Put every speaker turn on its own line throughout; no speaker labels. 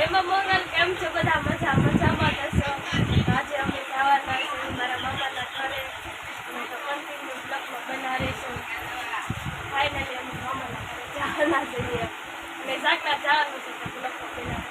એમાં મંગલ કેમ છે? બધા મજા મજામાં થશો આજે અમે જવાના છે મારા મામાના ઘરે અમે તો કન્ટિન્યુ બ્લોગમાં બના રહીશું ફાઇનલી અમે મામાના ઘરે જવાના છીએ અને જાગતા જવાનું છે તો બ્લોગમાં બના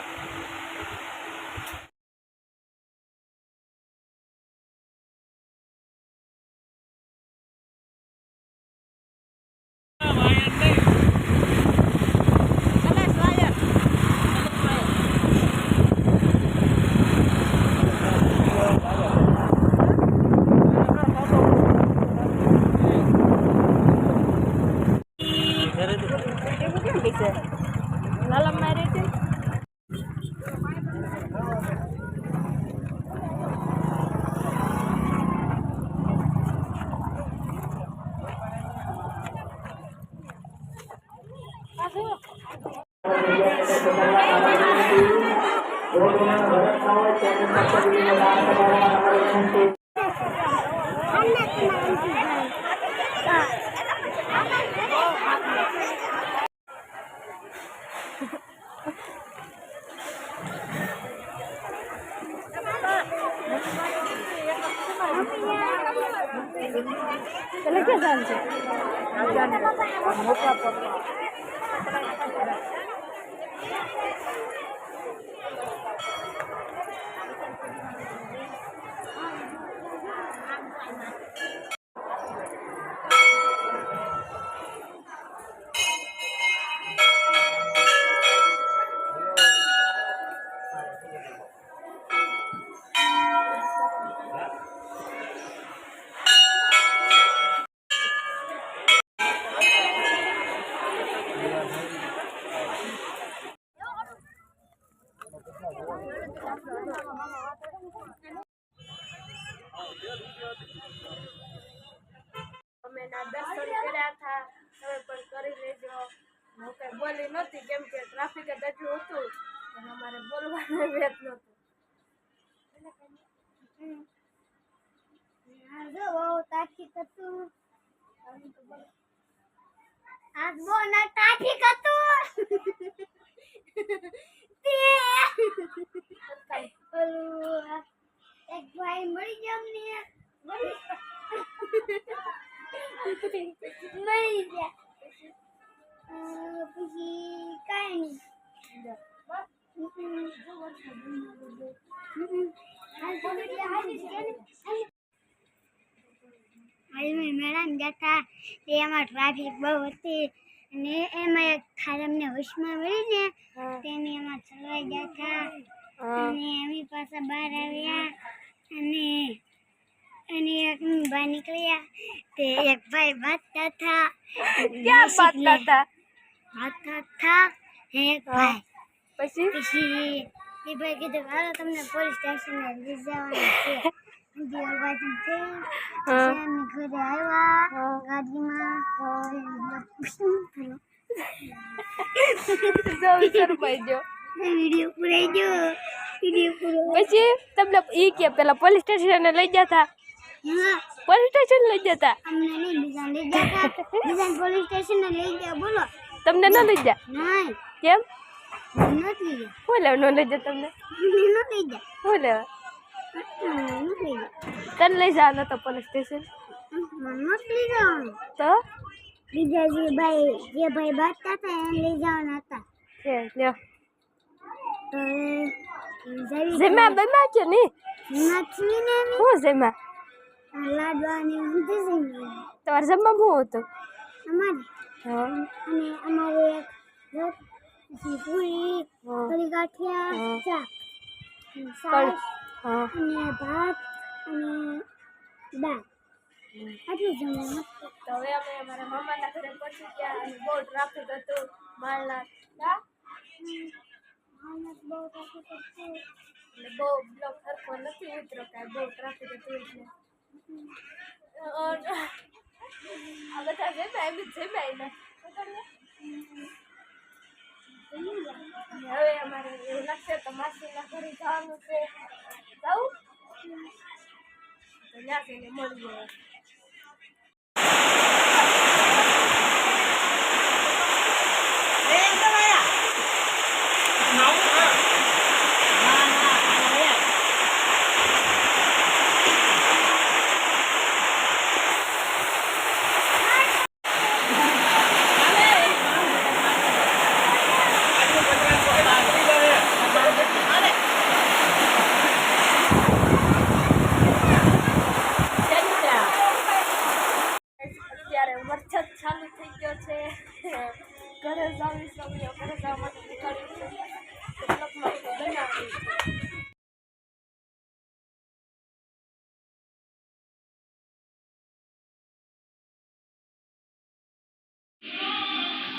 લાલમ મારી હતી પેલા ક્યાં જાણ છે મોટા પપ્પા અમે ના દર્શન કર્યા હતા તમે પણ કરી લેજો હું કઈ બોલી નહોતી કેમ કે ટ્રાફિક જ એટલું હતું અને અમારે બોલવાનું વેત નહોતું
આજ બહુ ના ટ્રાફિક હતું એક ભાઈ મળી ગયો અમને મળી ગયા પછી કાંઈ આજે મેં મેળામાં જતા તે એમાં ટ્રાફિક બહુ હતી અને એમાં એક ખાર અમને હોશમાં મળી ને તેની એમાં ચલવાઈ જતા અને અમે પાછા બહાર આવ્યા અને અને એક ભાઈ નીકળ્યા તે એક ભાઈ વાંચતા હતા.
ક્યાં હતા?
હતા. એક ભાઈ.
પછી?
પછી એ ભાઈ કીધું હાલો તમને પોલીસ સ્ટેશન લઈ જવાના છે દિવાલ બાજુ છે
હા.
પછી અમે ઘરે આવ્યા
હા.
ગાડીમાં
જવું શરમાઈ ગયો
વીડિયો પૂરાઈ ગયો વીડિયો પૂરો
પછી તમને ઈ કે પેલા પોલીસ સ્ટેશને લઈ જતા
હા
પોલીસ સ્ટેશન લઈ જતા
અમને નહીં બીજા લઈ જતા બીજા પોલીસ સ્ટેશન લઈ ગયા બોલો
તમને ન લઈ જા
નહીં
કેમ
નથી ગયા
શું લઈ જા તમને?
નથી ગયા
લેવા? તને લઈ જવાનો તો પોલીસ સ્ટેશન? તો?
બીજા જે ભાઈ જે ભાઈ બાંધતા હતા એને લઈ જવાના હતા.
છે લ્યો. જેમાં બેમાં
નથી ને.
જેમાં
લાડવાની
તમારે જમવામાં હું હતું?
અમારે. અને અમારે એક
અમે અમારા મામાના ઘરે પહોંચી ગયા અને બહુ ટ્રાફિક હતું માલના ના
બહુ
બહુ બ્લોક સરખો નથી ઉતરો કાંઈ બહુ ટ્રાફિક હતું એટલે આ બધા જમ્યા એમ જમ્યા અને હવે અમારે એવું લાગશે તો માસીના ઘરે જવાનું છે. જવું તો ત્યાં જઈને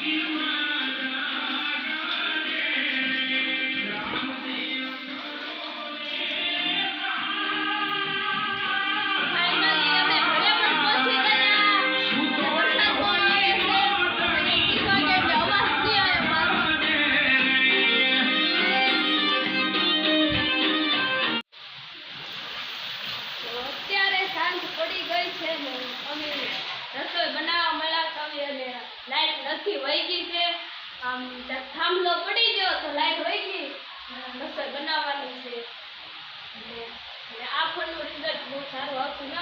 You are. થાંભલો પડી ગયો તો લાઈટ હોય ગઈ. મસ્તર બનાવવાનું છે. એટલે આ ફોનનું રિઝલ્ટ બહુ સારું હતું ન.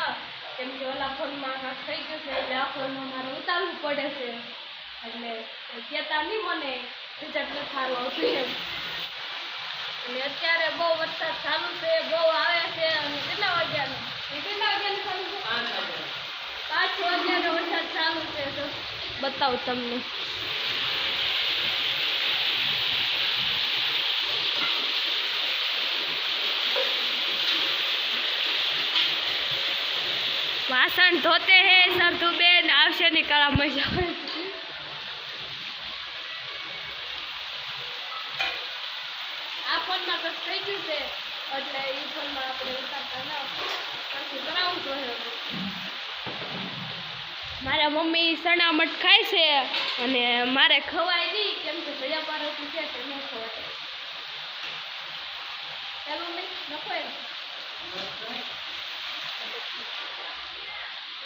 કેમ કે ઓલા ફોનમાં કાંક થઈ ગયું છે એટલે આ ફોનમાં મારે ઉતારવું પડે છે. એટલે કહેતા નહીં મને રિઝલ્ટ સારું આવતું એમ. અને અત્યારે બહુ વરસાદ ચાલુ છે બહુ આવે છે અને કેટલા વાગ્યાનો? કેટલા વાગ્યાનો ચાલુ છે? પાંચ વાગ્યાનો વરસાદ ચાલુ છે તો બતાવું તમને. વાસણ ધોતે હે સરધુ બેન આવશે નીકળા મજા આ ફોનમાં તો થઈ ગયું છે એટલે એ ફોનમાં આપણે ઉતારતા ના પછી કરાવવું જોઈએ મારા મમ્મી સણા મઠ ખાય છે અને મારે ખવાય નહીં. કેમ કે ભૈયા પાડોશી છે તે ન ખવાય. ચાલો મમ્મી નખવાય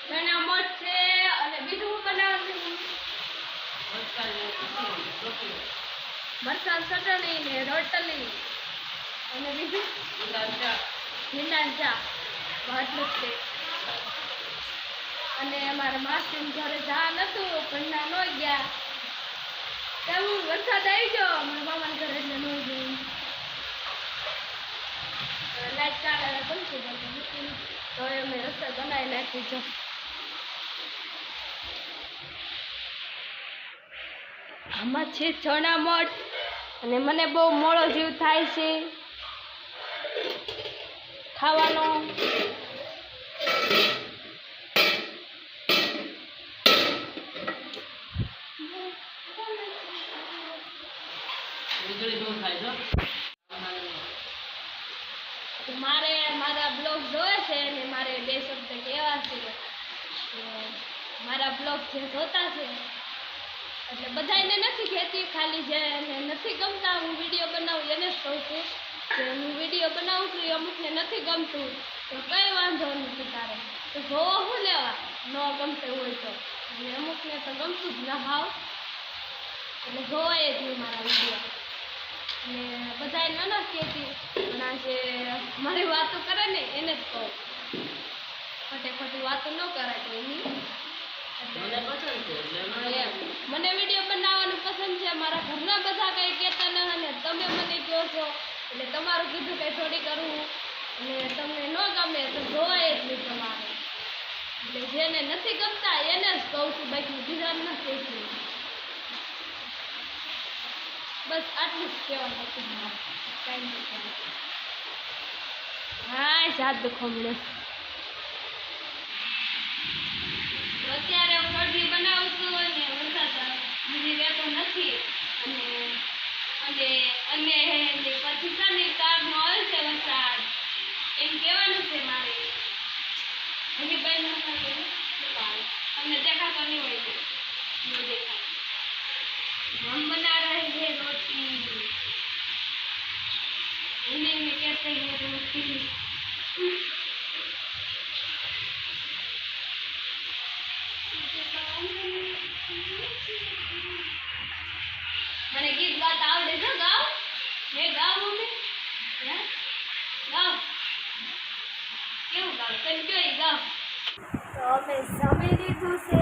ચણા મઠ છે અને બીજું હું બનાવવાનું છે મરચાં ચટણી ને છે માસી ઘરે જા નતું પણ ના ગયા. કેવું વરસાદ આવી ગયો. મારા મામાના ઘરે એટલે ન ગયું લાઈટ ચાલે ગમતું ગમતું તો અમે રસોઈ બનાવી નાખી છે. આમાં છે ચણા મઠ અને મને બહુ મોડો જીવ થાય છે. ખાવાનો. તો મારે મારા બ્લોગ જોવે છે અને મારે બે શબ્દ કહેવા છે મારા બ્લોગ જે જોતા છે, એટલે બધાને નથી કહેતી ખાલી જેને નથી ગમતા હું વીડિયો બનાવું, એને જ કહું છું. કે હું વીડિયો બનાવું છું એ અમુકને નથી ગમતું, તો કંઈ વાંધો નથી તારે. તો જોવો હું લેવા, ન ગમતે હોય તો. અને અમુકને તો ગમતું જ ન હાવ. એટલે જોવાય જ નહીં મારા વીડિયો અને બધાએ ન કહેતી પણ આ જે મારી વાતો કરે ને એને જ કહું. ખોટે ખોટી વાતો ન કરે તો એની એટલે એમ. મને વીડિયો બનાવવાનું પસંદ છે મારા ઘરના બધા કંઈ કહેતા ન અને તમે મને કહો છો એટલે તમારું કીધું કંઈ થોડી કરવું અને તમને ન ગમે તો જોવાય જ નહીં તમારે. એટલે જેને નથી ગમતા એને જ કહું છું બાકી બીજા નથી કહેતી બસ આટલું જ કહેવાનું હતું કાંઈ નથી કહેવાનું. હા, સાત દુખો મને અત્યારે હું અડધી બનાવું છું અને વરસાદ બીજી રહેતો નથી. અને અને અને પછી છે ને કારનો આવે છે વરસાદ. એમ કહેવાનું છે મારે. હજી બેન તમને દેખાતો નહીં હોય નહીં દેખાય हम बना रहे हैं रोटी हिंदी में कहते हैं रोटी મને ગીત ગાતા આવડે છે ગાવ મેં ગાવ મમ્મી હે ગાવ કેવું ગાવ તમે કયો ઈ ગાવ તો અમે જમી લીધું છે